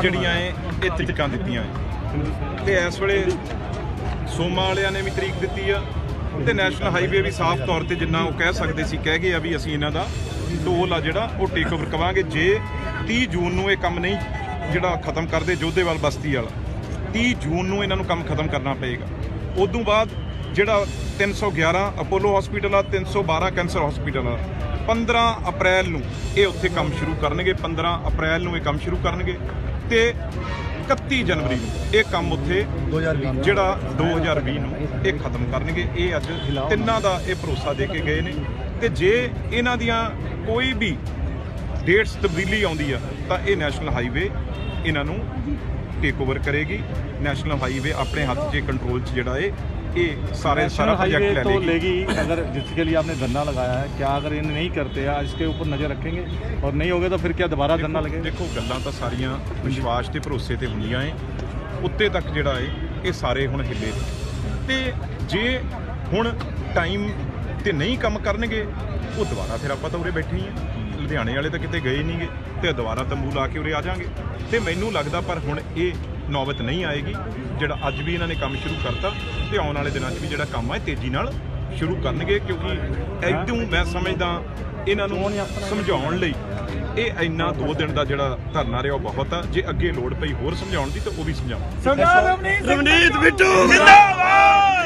ਜਿਹੜੀਆਂ ਏ ਇਹ ਤਰੀਕਾਂ ਦਿੱਤੀਆਂ ਏ ਤੇ ਇਸ ਵੇਲੇ ਸੋਮਾ ਵਾਲਿਆਂ ਨੇ ਵੀ ਤਰੀਕ ਦਿੱਤੀ ਆ। ਤੇ ਨੈਸ਼ਨਲ ਹਾਈਵੇ ਵੀ ਸਾਫ਼ ਤੌਰ ਤੇ ਜਿੰਨਾ ਉਹ ਕਹਿ ਸਕਦੇ ਸੀ, ਕਹਿ ਗਏ ਆ ਵੀ ਅਸੀਂ ਇਹਨਾਂ ਦਾ ਟੋਲ ਆ ਜਿਹੜਾ, ਉਹ ਟੇਕ ਓਵਰ ਕਵਾਂਗੇ। ਜੇ 30 ਜੂਨ ਨੂੰ ਇਹ ਕੰਮ ਨਹੀਂ ਜਿਹੜਾ ਖਤਮ ਕਰਦੇ, ਜੋਧੇਵਾਲ ਬਸਤੀ ਵਾਲਾ 30 ਜੂਨ ਨੂੰ ਇਹਨਾਂ ਨੂੰ ਕੰਮ ਖਤਮ ਕਰਨਾ ਪਏਗਾ। ਉਦੋਂ ਬਾਅਦ ਜਿਹੜਾ 311 ਅਪੋਲੋ ਹਸਪੀਟਲ ਆ 312 ਕੈਂਸਰ ਹਸਪੀਟਲ ਆ 15 ਅਪ੍ਰੈਲ ਨੂੰ ਇਹ ਉੱਥੇ ਕੰਮ ਸ਼ੁਰੂ ਕਰਨਗੇ। 15 ਅਪ੍ਰੈਲ ਨੂੰ ਇਹ ਕੰਮ ਸ਼ੁਰੂ ਕਰਨਗੇ। ਤੇ 31 ਜਨਵਰੀ ਨੂੰ ਇਹ ਕੰਮ ਉੱਥੇ 2020 ਜਿਹੜਾ 2020 ਨੂੰ ਇਹ ਖਤਮ ਕਰਨਗੇ। ਇਹ ਅੱਜ ਤਿੰਨਾਂ ਦਾ ਇਹ ਭਰੋਸਾ ਦੇ ਕੇ ਗਏ ਨੇ। ਤੇ ਜੇ ਇਹਨਾਂ ਦੀਆਂ ਕੋਈ ਵੀ ਡੇਟਸ ਤਬਦੀਲੀ ਆਉਂਦੀ ਆ, ਤਾਂ ਇਹ ਨੈਸ਼ਨਲ ਹਾਈਵੇ ਇਹਨਾਂ ਨੂੰ ਟੇਕ ਓਵਰ ਕਰੇਗੀ। ਨੈਸ਼ਨਲ ਹਾਈਵੇ ਆਪਣੇ ਹੱਥ 'ਚ, ਕੰਟਰੋਲ 'ਚ ਜਿਹੜਾ ਇਹ ਇਹ ਸਾਰੇ ਸਾਰਾ नेशनल हाईवे ਪ੍ਰੋਜੈਕਟ ਲੈ तो ਲੇਗੀ लेगी अगर जिसके लिए आपने धरना लगाया है क्या अगर ये नहीं करते या इसके ऊपर नजर रखेंगे और नहीं होगे तो फिर क्या दोबारा धरना ਦੇਖੋ- लगेगा ਦੇਖੋ ਗੱਲਾਂ ਤਾਂ ਸਾਰੀਆਂ ਵਿਸ਼ਵਾਸ ਤੇ ਭਰੋਸੇ ਤੇ ਹੁੰਦੀਆਂ ਏ ਉੱਤੇ ਤੱਕ ਜਿਹੜਾ ਏ ਇਹ ਸਾਰੇ ਹੁਣ ਹਿੱਲੇ ਨੇ। ਤੇ ਜੇ ਹੁਣ ਟਾਈਮ ਤੇ ਨਹੀਂ ਕੰਮ ਕਰਨਗੇ ਉਹ ਦੁਬਾਰਾ ਫਿਰ ਆਪਾਂ ਤਾਂ ਉਰੇ ਬੈਠੇ ਹੀ ਆ ਲੁਧਿਆਣੇ ਵਾਲੇ ਤਾਂ ਕਿਤੇ ਗਏ ਨਹੀਂਗੇ ਤੇ ਦੁਬਾਰਾ ਤੰਬੂ ਲਾ ਕੇ ਉਰੇ ਆ ਜਾਾਂਗੇ ਤੇ ਮੈਨੂੰ ਲੱਗਦਾ ਪਰ ਹੁਣ ਇਹ ਨੌਬਤ ਨਹੀਂ ਆਏਗੀ। ਜਿਹੜਾ ਅੱਜ ਵੀ ਇਹਨਾਂ ਨੇ ਕੰਮ ਸ਼ੁਰੂ ਕਰਤਾ ਤੇ ਆਉਣ ਵਾਲੇ ਦਿਨਾਂ 'ਚ ਵੀ ਜਿਹੜਾ ਕੰਮ ਹੈ ਤੇਜ਼ੀ ਨਾਲ ਸ਼ੁਰੂ ਕਰਨਗੇ ਕਿਉਂਕਿ ਐਦੋਂ ਮੈਂ ਸਮਝਦਾ ਇਹਨਾਂ ਨੂੰ ਸਮਝਾਉਣ ਲਈ ਇਹ ਇੰਨਾ 2 ਦਿਨ ਦਾ ਜਿਹੜਾ ਧਰਨਾ ਰਿਹਾ ਉਹ ਬਹੁਤ ਆ। ਜੇ ਅੱਗੇ ਲੋੜ ਪਈ ਹੋਰ ਸਮਝਾਉਣ ਦੀ ਤਾਂ ਉਹ ਵੀ ਸਮਝਾਉਂ ਰਵਨੀਤ ਬਿੱਟੂ ਜਿੰਦਾਬਾਦ ਬਿੱਟੂ! ਜਿੰਦਾਬਾਦ!